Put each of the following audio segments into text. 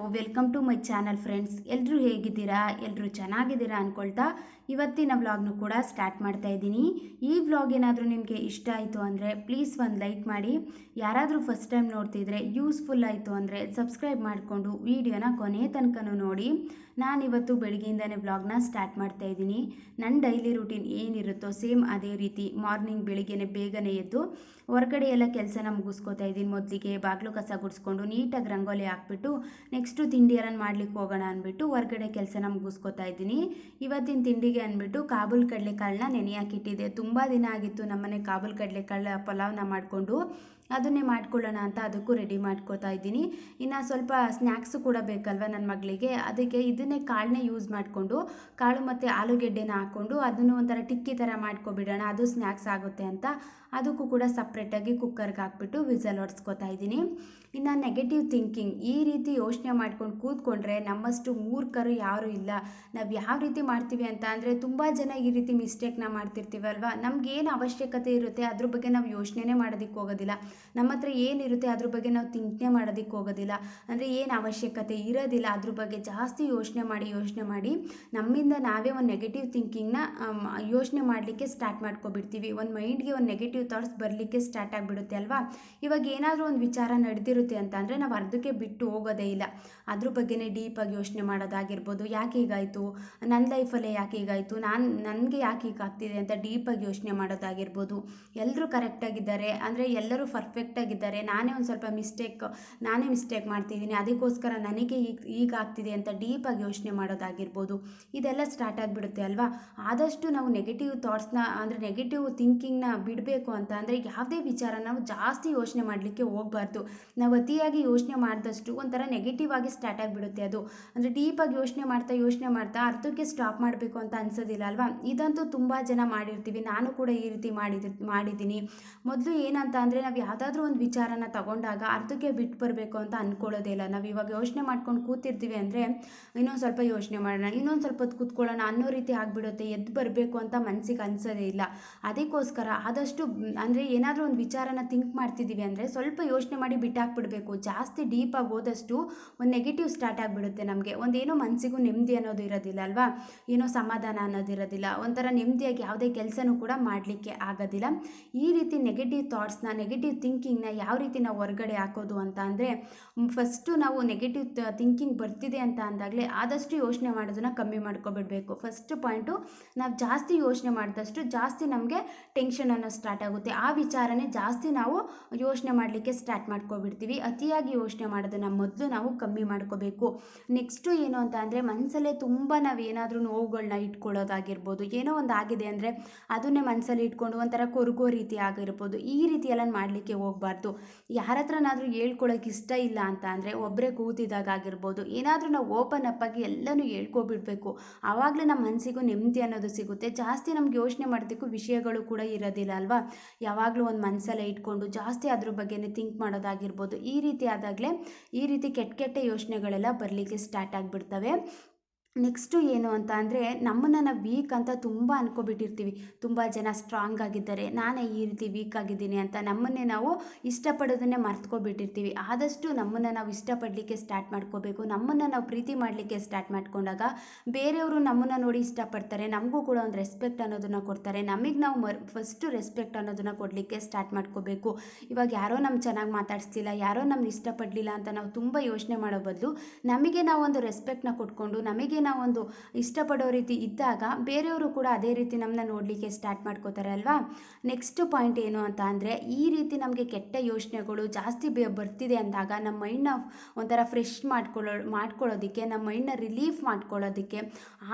Hello welcome to my channel friends ಎಲ್ಲರೂ ಹೇಗಿದ್ದೀರಾ? ಎಲ್ಲರೂ ಚೆನ್ನಾಗಿದ್ದೀರಾ ಅಂದ್ಕೊಳ್ತಾ ಇವತ್ತಿನ ವ್ಲಾಗ್ನು ಕೂಡ ಸ್ಟಾರ್ಟ್ ಮಾಡ್ತಾ ಇದ್ದೀನಿ. ಈ ವ್ಲಾಗ್ ಏನಾದರೂ ನಿಮಗೆ ಇಷ್ಟ ಆಯಿತು ಅಂದರೆ ಪ್ಲೀಸ್ ಒಂದು ಲೈಕ್ ಮಾಡಿ. ಯಾರಾದರೂ ಫಸ್ಟ್ ಟೈಮ್ ನೋಡ್ತಿದ್ರೆ ಯೂಸ್ಫುಲ್ ಆಯಿತು ಅಂದರೆ ಸಬ್ಸ್ಕ್ರೈಬ್ ಮಾಡಿಕೊಂಡು ವೀಡಿಯೋನ ಕೊನೆ ತನಕನೂ ನೋಡಿ. ನಾನಿವತ್ತು ಬೆಳಗ್ಗೆಯಿಂದನೇ ವ್ಲಾಗ್ನ ಸ್ಟಾರ್ಟ್ ಮಾಡ್ತಾ ಇದ್ದೀನಿ. ನನ್ನ ಡೈಲಿ ರೂಟೀನ್ ಏನಿರುತ್ತೋ ಸೇಮ್ ಅದೇ ರೀತಿ ಮಾರ್ನಿಂಗ್ ಬೆಳಿಗ್ಗೆ ಬೇಗನೆ ಎದ್ದು ಹೊರಗಡೆ ಎಲ್ಲ ಕೆಲಸನ ಮುಗಿಸ್ಕೊತಾ ಇದ್ದೀನಿ. ಮೊದಲಿಗೆ ಬಾಗಿಲು ಕಸ ಗುಡಿಸ್ಕೊಂಡು ನೀಟಾಗಿ ರಂಗೋಲಿ ಹಾಕ್ಬಿಟ್ಟು ನೆಕ್ಸ್ಟು ತಿಂಡಿ ಎಲ್ಲ ಮಾಡ್ಲಿಕ್ಕೆ ಹೋಗೋಣ ಅಂದ್ಬಿಟ್ಟು ಹೊರಗಡೆ ಕೆಲಸನ ಮುಗಿಸ್ಕೊತಾ ಇದ್ದೀನಿ. ಇವತ್ತಿನ ತಿಂಡಿಗೆ ಅಂದ್ಬಿಟ್ಟು ಕಾಬೂಲ್ ಕಡಲೆಕಾಳನ್ನ ನೆನೆ ತುಂಬ ದಿನ ಆಗಿತ್ತು ನಮ್ಮನೆ ಕಾಬೂಲ್ ಕಡಲೆಕಾಳು ಪಲಾವ್ನ ಮಾಡಿಕೊಂಡು. ಅದನ್ನೇ ಮಾಡ್ಕೊಳ್ಳೋಣ ಅಂತ ಅದಕ್ಕೂ ರೆಡಿ ಮಾಡ್ಕೋತಾ ಇದ್ದೀನಿ. ಇನ್ನು ಸ್ವಲ್ಪ ಸ್ನ್ಯಾಕ್ಸು ಕೂಡ ಬೇಕಲ್ವ ನನ್ನ ಮಗಳಿಗೆ? ಅದಕ್ಕೆ ಇದನ್ನೇ ಕಾಳನ್ನೇ ಯೂಸ್ ಮಾಡಿಕೊಂಡು, ಕಾಳು ಮತ್ತು ಆಲೂಗೆಡ್ಡೆನ ಹಾಕ್ಕೊಂಡು ಅದನ್ನು ಒಂಥರ ಟಿಕ್ಕಿ ಥರ ಮಾಡ್ಕೊಬಿಡೋಣ. ಅದು ಸ್ನ್ಯಾಕ್ಸ್ ಆಗುತ್ತೆ ಅಂತ. ಅದಕ್ಕೂ ಕೂಡ ಸಪ್ರೇಟಾಗಿ ಕುಕ್ಕರ್ಗೆ ಹಾಕ್ಬಿಟ್ಟು ವಿಸಲ್ ಹೊಡ್ಸ್ಕೊತಾ ಇದ್ದೀನಿ. ಇನ್ನು ನೆಗೆಟಿವ್ ಥಿಂಕಿಂಗ್ ಈ ರೀತಿ ಯೋಚನೆ ಮಾಡ್ಕೊಂಡು ಕೂತ್ಕೊಂಡ್ರೆ ನಮ್ಮಷ್ಟು ಮೂರ್ಖರು ಯಾರೂ ಇಲ್ಲ. ನಾವು ಯಾವ ರೀತಿ ಮಾಡ್ತೀವಿ ಅಂತ ಅಂದರೆ ತುಂಬ ಜನ ಈ ರೀತಿ ಮಿಸ್ಟೇಕ್ನ ಮಾಡ್ತಿರ್ತೀವಲ್ವ? ನಮ್ಗೇನು ಅವಶ್ಯಕತೆ ಇರುತ್ತೆ? ಅದ್ರ ಬಗ್ಗೆ ನಾವು ಯೋಚನೆನೇ ಮಾಡೋದಕ್ಕೆ ಹೋಗೋದಿಲ್ಲ. ನಮ್ಮ ಹತ್ರ ಏನಿರುತ್ತೆ ಅದ್ರ ಬಗ್ಗೆ ನಾವು ಚಿಂತನೆ ಮಾಡೋದಕ್ಕೆ ಹೋಗೋದಿಲ್ಲ. ಅಂದರೆ ಏನು ಅವಶ್ಯಕತೆ ಇರೋದಿಲ್ಲ. ಅದ್ರ ಬಗ್ಗೆ ಜಾಸ್ತಿ ಯೋಚನೆ ಮಾಡಿ ಯೋಚನೆ ಮಾಡಿ ನಮ್ಮಿಂದ ನಾವೇ ಒಂದು ನೆಗೆಟಿವ್ ಥಿಂಕಿಂಗ್ನ ಯೋಚನೆ ಮಾಡಲಿಕ್ಕೆ ಸ್ಟಾರ್ಟ್ ಮಾಡ್ಕೊಬಿಡ್ತೀವಿ. ಒಂದು ಮೈಂಡ್ಗೆ ಒಂದು ನೆಗೆಟಿವ್ ಥಾಟ್ಸ್ ಬರಲಿಕ್ಕೆ ಸ್ಟಾರ್ಟ್ ಆಗಿಬಿಡುತ್ತೆ ಅಲ್ವಾ? ಇವಾಗ ಏನಾದರೂ ಒಂದು ವಿಚಾರ ನಡೆದಿರುತ್ತೆ ಅಂತ ಅಂದರೆ ನಾವು ಅರ್ಧಕ್ಕೆ ಬಿಟ್ಟು ಹೋಗೋದೇ ಇಲ್ಲ. ಅದ್ರ ಬಗ್ಗೆನೇ ಡೀಪಾಗಿ ಯೋಚನೆ ಮಾಡೋದಾಗಿರ್ಬೋದು. ಯಾಕೆ ಹೀಗಾಯಿತು? ನನ್ನ ಲೈಫಲ್ಲೇ ಯಾಕೆ ಹೀಗಾಯಿತು? ನಾನು, ನನಗೆ ಯಾಕೆ ಹೀಗಾಗ್ತಿದೆ ಅಂತ ಡೀಪಾಗಿ ಯೋಚನೆ ಮಾಡೋದಾಗಿರ್ಬೋದು. ಎಲ್ಲರೂ ಕರೆಕ್ಟಾಗಿದ್ದಾರೆ ಅಂದರೆ ಎಲ್ಲರೂ ಪರ್ಫೆಕ್ಟಾಗಿದ್ದಾರೆ ನಾನೇ ಒಂದು ಸ್ವಲ್ಪ ಮಿಸ್ಟೇಕ್ ನಾನೇ ಮಿಸ್ಟೇಕ್ ಮಾಡ್ತಿದ್ದೀನಿ. ಅದಕ್ಕೋಸ್ಕರ ನನಗೆ ಈಗ ಈಗ ಆಗ್ತಿದೆ ಅಂತ ಡೀಪಾಗಿ ಯೋಚನೆ ಮಾಡೋದಾಗಿರ್ಬೋದು. ಇದೆಲ್ಲ ಸ್ಟಾರ್ಟ್ ಆಗಿಬಿಡುತ್ತೆ ಅಲ್ವಾ? ಆದಷ್ಟು ನಾವು ನೆಗೆಟಿವ್ ಥಾಟ್ಸ್ನ ಅಂದರೆ ನೆಗೆಟಿವ್ ಥಿಂಕಿಂಗ್ನ ಬಿಡಬೇಕು ಅಂತ ಅಂದರೆ ಯಾವುದೇ ವಿಚಾರ ನಾವು ಜಾಸ್ತಿ ಯೋಚನೆ ಮಾಡಲಿಕ್ಕೆ ಹೋಗಬಾರ್ದು. ನಾವು ಅತಿಯಾಗಿ ಯೋಚನೆ ಮಾಡಿದಷ್ಟು ಒಂಥರ ನೆಗೆಟಿವ್ ಆಗಿ ಸ್ಟಾರ್ಟ್ ಆಗಿಬಿಡುತ್ತೆ ಅದು. ಅಂದರೆ ಡೀಪಾಗಿ ಯೋಚನೆ ಮಾಡ್ತಾ ಯೋಚನೆ ಮಾಡ್ತಾ ಅರ್ಥಕ್ಕೆ ಸ್ಟಾಪ್ ಮಾಡಬೇಕು ಅಂತ ಅನ್ಸೋದಿಲ್ಲ ಅಲ್ವಾ? ಇದಂತೂ ತುಂಬ ಜನ ಮಾಡಿರ್ತೀವಿ. ನಾನು ಕೂಡ ಈ ರೀತಿ ಮಾಡಿದ, ಮಾಡಿದ್ದೀನಿ. ಮೊದಲು ಏನಂತ ಅಂದರೆ ನಾವು ಯಾವುದಾದ್ರೂ ಒಂದು ವಿಚಾರನ ತಗೊಂಡಾಗ ಅರ್ಧಕ್ಕೆ ಬಿಟ್ಟು ಬರಬೇಕು ಅಂತ ಅಂದ್ಕೊಳ್ಳೋದೇ ಇಲ್ಲ. ನಾವು ಇವಾಗ ಯೋಚನೆ ಮಾಡ್ಕೊಂಡು ಕೂತಿರ್ತೀವಿ ಅಂದರೆ ಇನ್ನೊಂದು ಸ್ವಲ್ಪ ಯೋಚನೆ ಮಾಡೋಣ, ಇನ್ನೊಂದು ಸ್ವಲ್ಪ ಹೊತ್ತು ಕೂತ್ಕೊಳ್ಳೋಣ ಅನ್ನೋ ರೀತಿ ಆಗಿಬಿಡುತ್ತೆ. ಎದ್ದು ಬರಬೇಕು ಅಂತ ಮನಸ್ಸಿಗೆ ಅನ್ಸೋದೇ ಇಲ್ಲ. ಅದಕ್ಕೋಸ್ಕರ ಆದಷ್ಟು ಅಂದರೆ ಏನಾದರೂ ಒಂದು ವಿಚಾರನ ಥಿಂಕ್ ಮಾಡ್ತಿದ್ದೀವಿ ಅಂದರೆ ಸ್ವಲ್ಪ ಯೋಚನೆ ಮಾಡಿ ಬಿಟ್ಟಾಕ್ಬಿಡ್ಬೇಕು. ಜಾಸ್ತಿ ಡೀಪಾಗಿ ಹೋದಷ್ಟು ಒಂದು ನೆಗೆಟಿವ್ ಸ್ಟಾರ್ಟ್ ಆಗಿಬಿಡುತ್ತೆ ನಮಗೆ. ಒಂದೇನೋ ಮನಸ್ಸಿಗೂ ನೆಮ್ಮದಿ ಅನ್ನೋದು ಇರೋದಿಲ್ಲ ಅಲ್ವಾ? ಏನೋ ಸಮಾಧಾನ ಅನ್ನೋದಿರೋದಿಲ್ಲ ಒಂಥರ ನೆಮ್ಮದಿಯಾಗಿ ಯಾವುದೇ ಕೆಲಸನೂ ಕೂಡ ಮಾಡಲಿಕ್ಕೆ ಆಗೋದಿಲ್ಲ. ಈ ರೀತಿ ನೆಗೆಟಿವ್ ಥಾಟ್ಸ್ನ ನೆಗೆಟಿವ್ ಥಿಂಕಿಂಗ್ನ ಯಾವ ರೀತಿ ನಾವು ಹೊರಗಡೆ ಹಾಕೋದು ಅಂತ ಅಂದರೆ ಫಸ್ಟು ನಾವು ನೆಗೆಟಿವ್ ಥಿಂಕಿಂಗ್ ಬರ್ತಿದೆ ಅಂತ ಅಂದಾಗಲೇ ಆದಷ್ಟು ಯೋಚನೆ ಮಾಡೋದನ್ನ ಕಮ್ಮಿ ಮಾಡ್ಕೊಬಿಡಬೇಕು. ಫಸ್ಟ್ ಪಾಯಿಂಟು ನಾವು ಜಾಸ್ತಿ ಯೋಚನೆ ಮಾಡಿದಷ್ಟು ಜಾಸ್ತಿ ನಮಗೆ ಟೆನ್ಷನ್ ಅನ್ನೋ ಸ್ಟಾರ್ಟ್ ಆಗುತ್ತೆ. ಆ ವಿಚಾರನೇ ಜಾಸ್ತಿ ನಾವು ಯೋಚನೆ ಮಾಡಲಿಕ್ಕೆ ಸ್ಟಾರ್ಟ್ ಮಾಡ್ಕೊಬಿಡ್ತೀವಿ. ಅತಿಯಾಗಿ ಯೋಚನೆ ಮಾಡೋದನ್ನು ಮೊದಲು ನಾವು ಕಮ್ಮಿ ಮಾಡ್ಕೋಬೇಕು. ನೆಕ್ಸ್ಟು ಏನು ಅಂತ ಅಂದರೆ ಮನಸ್ಸಲ್ಲೇ ತುಂಬ ನಾವು ಏನಾದರೂ ನೋವುಗಳನ್ನ ಇಟ್ಕೊಳ್ಳೋದಾಗಿರ್ಬೋದು. ಏನೋ ಒಂದು ಆಗಿದೆ ಅಂದರೆ, ಅದನ್ನೇ ಮನಸ್ಸಲ್ಲಿ ಇಟ್ಕೊಂಡು ಒಂಥರ ಕೊರಗೋ ರೀತಿ ಆಗಿರ್ಬೋದು. ಈ ರೀತಿ ಎಲ್ಲ ಮಾಡಲಿಕ್ಕೆ ಹೋಗಬಾರ್ದು. ಯಾರ ಹತ್ರನಾದರೂ ಹೇಳ್ಕೊಳಕ್ಕೆ ಇಷ್ಟ ಇಲ್ಲ ಅಂತ ಅಂದರೆ ಒಬ್ಬರೇ ಕೂತಿದಾಗ ಆಗಿರ್ಬೋದು ಏನಾದರೂ ನಾವು ಓಪನ್ ಅಪ್ ಆಗಿ ಎಲ್ಲನೂ ಹೇಳ್ಕೊಬಿಡ್ಬೇಕು. ಆವಾಗಲೇ ನಮ್ಮ ಮನಸ್ಸಿಗೂ ನೆಮ್ಮದಿ ಅನ್ನೋದು ಸಿಗುತ್ತೆ. ಜಾಸ್ತಿ ನಮ್ಗೆ ಯೋಚನೆ ಮಾಡೋದಕ್ಕೂ ವಿಷಯಗಳು ಕೂಡ ಇರೋದಿಲ್ಲ ಅಲ್ವಾ? ಯಾವಾಗಲೂ ಒಂದು ಮನಸ್ಸಲ್ಲೇ ಇಟ್ಕೊಂಡು ಜಾಸ್ತಿ ಅದ್ರ ಬಗ್ಗೆನೇ ಥಿಂಕ್ ಮಾಡೋದಾಗಿರ್ಬೋದು. ಈ ರೀತಿ ಆದಾಗಲೇ ಈ ರೀತಿ ಕೆಟ್ಟ ಕೆಟ್ಟ ಯೋಚನೆಗಳೆಲ್ಲ ಬರಲಿಕ್ಕೆ ಸ್ಟಾರ್ಟ್ ಆಗಿಬಿಡ್ತವೆ. ನೆಕ್ಸ್ಟು ಏನು ಅಂತ ಅಂದರೆ ನಮ್ಮನ್ನು ನಾವು ವೀಕ್ ಅಂತ ತುಂಬ ಅಂದ್ಕೊಬಿಟ್ಟಿರ್ತೀವಿ ತುಂಬ ಜನ ಸ್ಟ್ರಾಂಗ್ ಆಗಿದ್ದಾರೆ. ನಾನೇ ಈ ರೀತಿ ವೀಕ್ ಆಗಿದ್ದೀನಿ ಅಂತ ನಮ್ಮನ್ನೇ ನಾವು ಇಷ್ಟಪಡೋದನ್ನೇ ಮರ್ತ್ಕೊಬಿಟ್ಟಿರ್ತೀವಿ. ಆದಷ್ಟು ನಮ್ಮನ್ನು ನಾವು ಇಷ್ಟಪಡಲಿಕ್ಕೆ ಸ್ಟಾರ್ಟ್ ಮಾಡ್ಕೋಬೇಕು. ನಮ್ಮನ್ನು ನಾವು ಪ್ರೀತಿ ಮಾಡಲಿಕ್ಕೆ ಸ್ಟಾರ್ಟ್ ಮಾಡಿಕೊಂಡಾಗ ಬೇರೆಯವರು ನಮ್ಮನ್ನು ನೋಡಿ ಇಷ್ಟಪಡ್ತಾರೆ. ನಮಗೂ ಕೂಡ ಒಂದು ರೆಸ್ಪೆಕ್ಟ್ ಅನ್ನೋದನ್ನು ಕೊಡ್ತಾರೆ. ನಮಗೆ ನಾವು ಮರ್ ಫಸ್ಟು ರೆಸ್ಪೆಕ್ಟ್ ಅನ್ನೋದನ್ನು ಕೊಡಲಿಕ್ಕೆ ಸ್ಟಾರ್ಟ್ ಮಾಡ್ಕೋಬೇಕು. ಇವಾಗ ಯಾರೋ ನಮ್ಮ ಚೆನ್ನಾಗಿ ಮಾತಾಡಿಸ್ತಿಲ್ಲ, ಯಾರೋ ನಮ್ಮನ್ನ ಇಷ್ಟಪಡಲಿಲ್ಲ ಅಂತ ನಾವು ತುಂಬ ಯೋಚನೆ ಮಾಡೋ ಬದಲು ನಮಗೆ ನಾವು ಒಂದು ರೆಸ್ಪೆಕ್ಟ್ನ ಕೊಟ್ಕೊಂಡು, ನಮಗೆ ನಾವೊಂದು ಇಷ್ಟಪಡೋ ರೀತಿ ಇದ್ದಾಗ ಬೇರೆಯವರು ಕೂಡ ಅದೇ ರೀತಿ ನಮ್ಮನ್ನ ನೋಡಲಿಕ್ಕೆ ಸ್ಟಾರ್ಟ್ ಮಾಡ್ಕೋತಾರೆ ಅಲ್ವಾ? ನೆಕ್ಸ್ಟ್ ಪಾಯಿಂಟ್ ಏನು ಅಂತ ಅಂದರೆ ಈ ರೀತಿ ನಮಗೆ ಕೆಟ್ಟ ಯೋಚನೆಗಳು ಜಾಸ್ತಿ ಬರ್ತಿದೆ ಅಂದಾಗ ನಮ್ಮ ಮೈಂಡ್ನ ಒಂಥರ ಫ್ರೆಶ್ ಮಾಡ್ಕೊಳ್ಳೋ, ಮಾಡ್ಕೊಳ್ಳೋದಕ್ಕೆ, ನಮ್ಮ ಮೈಂಡ್ನ ರಿಲೀಫ್ ಮಾಡ್ಕೊಳ್ಳೋದಕ್ಕೆ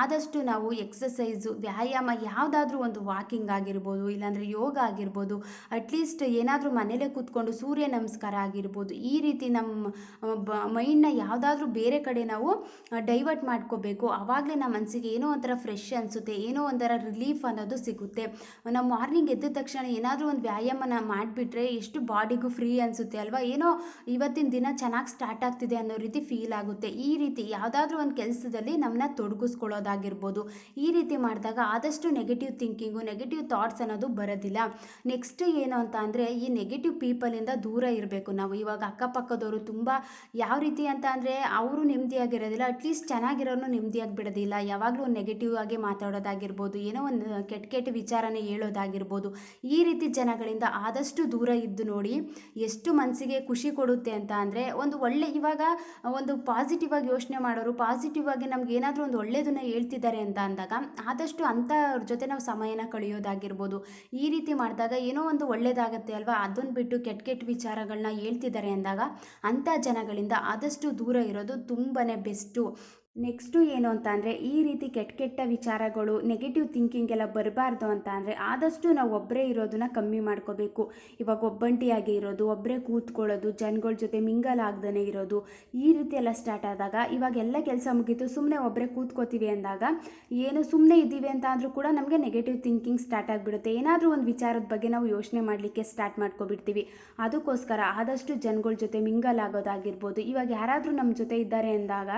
ಆದಷ್ಟು ನಾವು ಎಕ್ಸಸೈಸು ವ್ಯಾಯಾಮ ಯಾವುದಾದ್ರೂ ಒಂದು ವಾಕಿಂಗ್ ಆಗಿರ್ಬೋದು, ಇಲ್ಲಾಂದರೆ ಯೋಗ ಆಗಿರ್ಬೋದು ಅಟ್ಲೀಸ್ಟ್ ಏನಾದರೂ ಮನೇಲೇ ಕೂತ್ಕೊಂಡು ಸೂರ್ಯ ನಮಸ್ಕಾರ ಆಗಿರ್ಬೋದು, ಈ ರೀತಿ ನಮ್ಮ ಮೈಂಡ್ನ ಯಾವುದಾದ್ರೂ ಬೇರೆ ಕಡೆ ನಾವು ಡೈವರ್ಟ್ ಮಾಡ್ಕೋಬೇಕು. ಮಾಡ್ಕೋಬೇಕು ಆವಾಗಲೇ ನಮ್ಮ ಮನಸ್ಸಿಗೆ ಏನೋ ಒಂಥರ ಫ್ರೆಶ್ ಅನಿಸುತ್ತೆ, ಏನೋ ಒಂಥರ ರಿಲೀಫ್ ಅನ್ನೋದು ಸಿಗುತ್ತೆ. ನಾವು ಮಾರ್ನಿಂಗ್ ಎದ್ದ ತಕ್ಷಣ ಏನಾದರೂ ಒಂದು ವ್ಯಾಯಾಮನ ಮಾಡಿಬಿಟ್ರೆ ಎಷ್ಟು ಬಾಡಿಗೂ ಫ್ರೀ ಅನಿಸುತ್ತೆ ಅಲ್ವಾ? ಏನೋ ಇವತ್ತಿನ ದಿನ ಚೆನ್ನಾಗಿ ಸ್ಟಾರ್ಟ್ ಆಗ್ತಿದೆ ಅನ್ನೋ ರೀತಿ ಫೀಲ್ ಆಗುತ್ತೆ. ಈ ರೀತಿ ಯಾವುದಾದ್ರೂ ಒಂದು ಕೆಲಸದಲ್ಲಿ ನಮ್ಮನ್ನ ತೊಡಗಿಸ್ಕೊಳ್ಳೋದಾಗಿರ್ಬೋದು. ಈ ರೀತಿ ಮಾಡಿದಾಗ ಆದಷ್ಟು ನೆಗೆಟಿವ್ ಥಿಂಕಿಂಗು ನೆಗೆಟಿವ್ ಥಾಟ್ಸ್ ಅನ್ನೋದು ಬರೋದಿಲ್ಲ. ನೆಕ್ಸ್ಟ್ ಏನು ಅಂತ ಅಂದರೆ ಈ ನೆಗೆಟಿವ್ ಪೀಪಲಿಂದ ದೂರ ಇರಬೇಕು ನಾವು. ಇವಾಗ ಅಕ್ಕಪಕ್ಕದವರು ತುಂಬ ಯಾವ ರೀತಿ ಅಂತ ಅಂದರೆ ಅವರು ನೆಮ್ಮದಿಯಾಗಿರೋದಿಲ್ಲ ಅಟ್ಲೀಸ್ಟ್ ಚೆನ್ನಾಗಿರೋನು ನೆಮ್ಮದಿಯಾಗಿ ಬಿಡೋದಿಲ್ಲ. ಯಾವಾಗಲೂ ನೆಗೆಟಿವ್ ಆಗಿ ಮಾತಾಡೋದಾಗಿರ್ಬೋದು, ಏನೋ ಒಂದು ಕೆಟ್ಟ ಕೆಟ್ಟ ವಿಚಾರನೇ ಹೇಳೋದಾಗಿರ್ಬೋದು, ಈ ರೀತಿ ಜನಗಳಿಂದ ಆದಷ್ಟು ದೂರ ಇದ್ದು ನೋಡಿ ಎಷ್ಟು ಮನಸ್ಸಿಗೆ ಖುಷಿ ಕೊಡುತ್ತೆ ಅಂತ ಅಂದರೆ, ಒಂದು ಒಳ್ಳೆ ಇವಾಗ ಒಂದು ಪಾಸಿಟಿವ್ ಆಗಿ ಯೋಚನೆ ಮಾಡೋರು ಪಾಸಿಟಿವ್ ಆಗಿ ನಮ್ಗೆ ಏನಾದರೂ ಒಂದು ಒಳ್ಳೆಯದನ್ನ ಹೇಳ್ತಿದ್ದಾರೆ ಅಂತ ಅಂದಾಗ, ಆದಷ್ಟು ಅಂಥವ್ರ ಜೊತೆ ನಾವು ಸಮಯನ ಕಳೆಯೋದಾಗಿರ್ಬೋದು, ಈ ರೀತಿ ಮಾಡಿದಾಗ ಏನೋ ಒಂದು ಒಳ್ಳೇದಾಗತ್ತೆ ಅಲ್ವಾ? ಅದನ್ನು ಬಿಟ್ಟು ಕೆಟ್ಟ ಕೆಟ್ಟ ವಿಚಾರಗಳನ್ನ ಹೇಳ್ತಿದ್ದಾರೆ ಅಂದಾಗ, ಅಂಥ ಜನಗಳಿಂದ ಆದಷ್ಟು ದೂರ ಇರೋದು ತುಂಬಾ ಬೆಸ್ಟು. ನೆಕ್ಸ್ಟು ಏನು ಅಂತ ಅಂದರೆ, ಈ ರೀತಿ ಕೆಟ್ಟ ಕೆಟ್ಟ ವಿಚಾರಗಳು ನೆಗೆಟಿವ್ ಥಿಂಕಿಂಗ್ ಎಲ್ಲ ಬರಬಾರ್ದು ಅಂತ ಅಂದರೆ, ಆದಷ್ಟು ನಾವು ಒಬ್ಬರೇ ಇರೋದನ್ನ ಕಮ್ಮಿ ಮಾಡ್ಕೋಬೇಕು. ಇವಾಗ ಒಬ್ಬಂಟಿಯಾಗಿ ಇರೋದು ಒಬ್ಬರೇ ಕೂತ್ಕೊಳ್ಳೋದು, ಜನಗಳ ಜೊತೆ ಮಿಂಗಲ್ ಆಗ್ದೇ ಇರೋದು, ಈ ರೀತಿ ಎಲ್ಲ ಸ್ಟಾರ್ಟ್ ಆದಾಗ, ಇವಾಗ ಎಲ್ಲ ಕೆಲಸ ಮುಗೀತು ಸುಮ್ಮನೆ ಒಬ್ಬರೇ ಕೂತ್ಕೋತೀವಿ ಅಂದಾಗ, ಏನು ಸುಮ್ಮನೆ ಇದ್ದೀವಿ ಅಂತ ಅಂದರೂ ಕೂಡ ನಮಗೆ ನೆಗೆಟಿವ್ ಥಿಂಕಿಂಗ್ ಸ್ಟಾರ್ಟ್ ಆಗಿಬಿಡುತ್ತೆ. ಏನಾದರೂ ಒಂದು ವಿಚಾರದ ಬಗ್ಗೆ ನಾವು ಯೋಚನೆ ಮಾಡಲಿಕ್ಕೆ ಸ್ಟಾರ್ಟ್ ಮಾಡ್ಕೊಬಿಡ್ತೀವಿ. ಅದಕ್ಕೋಸ್ಕರ ಆದಷ್ಟು ಜನಗಳ ಜೊತೆ ಮಿಂಗಲ್ ಆಗೋದಾಗಿರ್ಬೋದು, ಇವಾಗ ಯಾರಾದರೂ ನಮ್ಮ ಜೊತೆ ಇದ್ದಾರೆ ಅಂದಾಗ,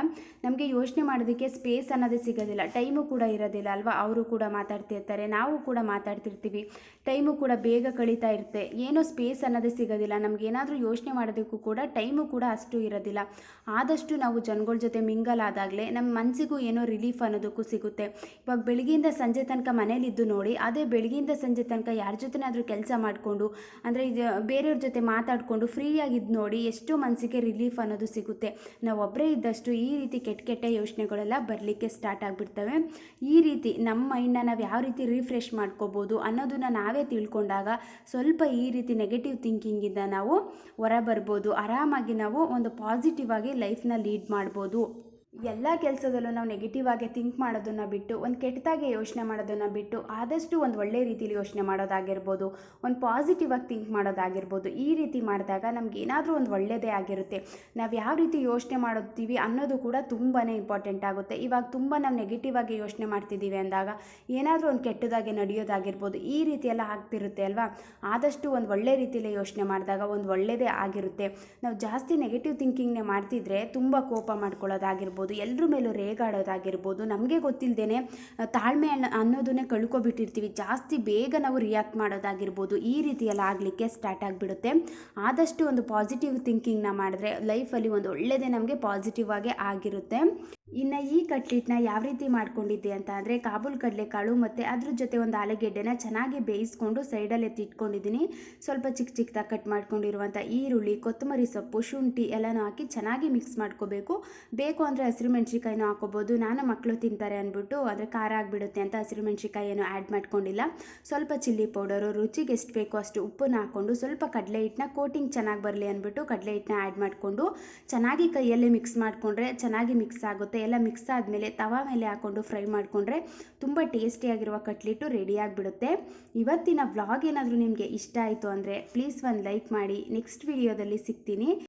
ನಮಗೆ ಯೋಚನೆ ಮಾಡೋದಕ್ಕೆ ಸ್ಪೇಸ್ ಅನ್ನೋದೇ ಸಿಗೋದಿಲ್ಲ. ಟೈಮು ಕೂಡ ಇರೋದಿಲ್ಲ ಅಲ್ವಾ? ಅವರು ಕೂಡ ಮಾತಾಡ್ತಿರ್ತಾರೆ, ನಾವು ಕೂಡ ಮಾತಾಡ್ತಿರ್ತೀವಿ. ಟೈಮು ಕೂಡ ಬೇಗ ಕಳೀತಾ ಇರುತ್ತೆ. ಏನೋ ಸ್ಪೇಸ್ ಅನ್ನೋದೇ ಸಿಗೋದಿಲ್ಲ. ನಮ್ಗೆ ಏನಾದರೂ ಯೋಚನೆ ಮಾಡೋದಕ್ಕೂ ಕೂಡ ಟೈಮು ಕೂಡ ಅಷ್ಟು ಇರೋದಿಲ್ಲ. ಆದಷ್ಟು ನಾವು ಜನಗಳ ಜೊತೆ ಮಿಂಗಲ್ ಆದಾಗಲೇ ನಮ್ಮ ಮನಸ್ಸಿಗೂ ಏನೋ ರಿಲೀಫ್ ಅನ್ನೋದಕ್ಕೂ ಸಿಗುತ್ತೆ. ಇವಾಗ ಬೆಳಗ್ಗೆಯಿಂದ ಸಂಜೆ ತನಕ ಮನೇಲಿದ್ದು ನೋಡಿ, ಅದೇ ಬೆಳಗ್ಗೆಯಿಂದ ಸಂಜೆ ತನಕ ಯಾರ ಜೊತೆನಾದರೂ ಕೆಲಸ ಮಾಡಿಕೊಂಡು, ಅಂದರೆ ಇದು ಬೇರೆಯವ್ರ ಜೊತೆ ಮಾತಾಡಿಕೊಂಡು ಫ್ರೀಯಾಗಿದ್ದು ನೋಡಿ ಎಷ್ಟು ಮನಸ್ಸಿಗೆ ರಿಲೀಫ್ ಅನ್ನೋದು ಸಿಗುತ್ತೆ. ನಾವು ಒಬ್ಬರೇ ಇದ್ದಷ್ಟು ಈ ರೀತಿ ಕೆಟ್ಟ ಕೆಟ್ಟ ಯೋಚನೆಗಳೆಲ್ಲ ಬರಲಿಕ್ಕೆ ಸ್ಟಾರ್ಟ್ ಆಗಿಬಿಡ್ತವೆ. ಈ ರೀತಿ ನಮ್ಮ ಮೈಂಡನ್ನ ನಾವು ಯಾವ ರೀತಿ ರಿಫ್ರೆಶ್ ಮಾಡ್ಕೋಬೋದು ಅನ್ನೋದನ್ನು ನಾವೇ ತಿಳ್ಕೊಂಡಾಗ ಸ್ವಲ್ಪ ಈ ರೀತಿ ನೆಗೆಟಿವ್ ಥಿಂಕಿಂಗಿಂದ ನಾವು ಹೊರ ಬರ್ಬೋದು ಆರಾಮಾಗಿ ನಾವು ಒಂದು ಪಾಸಿಟಿವ್ ಆಗಿ ಲೈಫ್ನ ಲೀಡ್ ಮಾಡ್ಬೋದು. ಎಲ್ಲ ಕೆಲಸದಲ್ಲೂ ನಾವು ನೆಗೆಟಿವ್ ಆಗಿ ಥಿಂಕ್ ಮಾಡೋದನ್ನು ಬಿಟ್ಟು, ಒಂದು ಕೆಟ್ಟದಾಗೆ ಯೋಚನೆ ಮಾಡೋದನ್ನು ಬಿಟ್ಟು, ಆದಷ್ಟು ಒಂದು ಒಳ್ಳೆ ರೀತಿಯಲ್ಲಿ ಯೋಚನೆ ಮಾಡೋದಾಗಿರ್ಬೋದು, ಒಂದು ಪಾಸಿಟಿವ್ ಆಗಿ ಥಿಂಕ್ ಮಾಡೋದಾಗಿರ್ಬೋದು, ಈ ರೀತಿ ಮಾಡಿದಾಗ ನಮ್ಗೆ ಏನಾದರೂ ಒಂದು ಒಳ್ಳೆಯದೇ ಆಗಿರುತ್ತೆ. ನಾವು ಯಾವ ರೀತಿ ಯೋಚನೆ ಮಾಡುತ್ತೀವಿ ಅನ್ನೋದು ಕೂಡ ತುಂಬಾ ಇಂಪಾರ್ಟೆಂಟ್ ಆಗುತ್ತೆ. ಇವಾಗ ತುಂಬ ನಾವು ನೆಗೆಟಿವ್ ಆಗಿ ಯೋಚನೆ ಮಾಡ್ತಿದ್ದೀವಿ ಅಂದಾಗ, ಏನಾದರೂ ಒಂದು ಕೆಟ್ಟದಾಗಿ ನಡೆಯೋದಾಗಿರ್ಬೋದು, ಈ ರೀತಿ ಎಲ್ಲ ಆಗ್ತಿರುತ್ತೆ ಅಲ್ವಾ? ಆದಷ್ಟು ಒಂದು ಒಳ್ಳೆ ರೀತಿಯಲ್ಲೇ ಯೋಚನೆ ಮಾಡಿದಾಗ ಒಂದು ಒಳ್ಳೆಯದೇ ಆಗಿರುತ್ತೆ. ನಾವು ಜಾಸ್ತಿ ನೆಗೆಟಿವ್ ಥಿಂಕಿಂಗ್ನೇ ಮಾಡ್ತಿದ್ರೆ ತುಂಬ ಕೋಪ ಮಾಡ್ಕೊಳ್ಳೋದಾಗಿರ್ಬೋದು ಎಲ್ಲರ ಮೇಲೂ ರೇಗಾಡೋದಾಗಿರ್ಬೋದು, ನಮಗೆ ಗೊತ್ತಿಲ್ಲದೇ ತಾಳ್ಮೆ ಅನ್ನ, ಅನ್ನೋದನ್ನೇ ಕಳ್ಕೊಬಿಟ್ಟಿರ್ತೀವಿ. ಜಾಸ್ತಿ ಬೇಗ ನಾವು ರಿಯಾಕ್ಟ್ ಮಾಡೋದಾಗಿರ್ಬೋದು, ಈ ರೀತಿಯೆಲ್ಲ ಆಗಲಿಕ್ಕೆ ಸ್ಟಾರ್ಟ್ ಆಗಿಬಿಡುತ್ತೆ. ಆದಷ್ಟು ಒಂದು ಪಾಸಿಟಿವ್ ಥಿಂಕಿಂಗ್ನ ಮಾಡಿದ್ರೆ ಲೈಫಲ್ಲಿ ಒಂದು ಒಳ್ಳೆಯದೇ ನಮಗೆ ಪಾಸಿಟಿವ್ ಆಗೇ ಆಗಿರುತ್ತೆ. ಇನ್ನು ಈ ಕಟ್ಲೆಟ್ನ ಯಾವ ರೀತಿ ಮಾಡ್ಕೊಂಡಿದ್ದೆ ಅಂತ ಅಂದರೆ ಕಾಬೂಲ್ ಕಡಲೆಕಾಳು ಮತ್ತು ಅದ್ರ ಜೊತೆ ಒಂದು ಆಲೂಗೆಡ್ಡೆನ ಚೆನ್ನಾಗಿ ಬೇಯಿಸ್ಕೊಂಡು ಸೈಡಲ್ಲಿ ಎತ್ತಿಟ್ಕೊಂಡಿದ್ದೀನಿ ಸ್ವಲ್ಪ ಚಿಕ್ಕ ಚಿಕ್ಕದಾಗಿ ಕಟ್ ಮಾಡ್ಕೊಂಡಿರುವಂಥ ಈರುಳ್ಳಿ, ಕೊತ್ತಂಬರಿ ಸೊಪ್ಪು, ಶುಂಠಿ ಎಲ್ಲನೂ ಹಾಕಿ ಚೆನ್ನಾಗಿ ಮಿಕ್ಸ್ ಮಾಡ್ಕೋಬೇಕು. ಬೇಕು ಅಂದರೆ ಹಸಿರು ಮೆಣಸಿಕಾಯಿನೂ ಹಾಕೋಬೋದು ನಾನು ಮಕ್ಕಳು ತಿಂತಾರೆ ಅಂದ್ಬಿಟ್ಟು ಅಂದರೆ ಖಾರ ಆಗಿಬಿಡುತ್ತೆ ಅಂತ ಹಸಿರು ಮೆಣಸಿಕಾಯಿ ಏನು ಆ್ಯಡ್ ಮಾಡ್ಕೊಂಡಿಲ್ಲ. ಸ್ವಲ್ಪ ಚಿಲ್ಲಿ ಪೌಡರು ರುಚಿಗೆ ಎಷ್ಟು ಬೇಕೋ ಅಷ್ಟು ಉಪ್ಪನ್ನ ಹಾಕ್ಕೊಂಡು ಸ್ವಲ್ಪ ಕಡಲೆ ಹಿಟ್ಟನ್ನ ಕೋಟಿಂಗ್ ಚೆನ್ನಾಗಿ ಬರಲಿ ಅಂದ್ಬಿಟ್ಟು ಕಡಲೆ ಹಿಟ್ಟನ್ನ ಆ್ಯಡ್ ಮಾಡಿಕೊಂಡು ಚೆನ್ನಾಗಿ ಕೈಯಲ್ಲೇ ಮಿಕ್ಸ್ ಮಾಡಿಕೊಂಡ್ರೆ ಚೆನ್ನಾಗಿ ಮಿಕ್ಸ್ ಆಗುತ್ತೆ. ಎಲ್ಲ ಮಿಕ್ಸ್ ಆದಮೇಲೆ ತವಾ ಮೇಲೆ ಹಾಕ್ಕೊಂಡು ಫ್ರೈ ಮಾಡಿಕೊಂಡ್ರೆ ತುಂಬ ಟೇಸ್ಟಿಯಾಗಿರುವ ಕಟ್ಲಿಟ್ಟು ರೆಡಿಯಾಗಿಬಿಡುತ್ತೆ ಇವತ್ತಿನ ವ್ಲಾಗ್ ಏನಾದರೂ ನಿಮಗೆ ಇಷ್ಟ ಆಯಿತು ಅಂದರೆ ಪ್ಲೀಸ್ ಒಂದು ಲೈಕ್ ಮಾಡಿ ನೆಕ್ಸ್ಟ್ ವಿಡಿಯೋದಲ್ಲಿ ಸಿಗ್ತೀನಿ.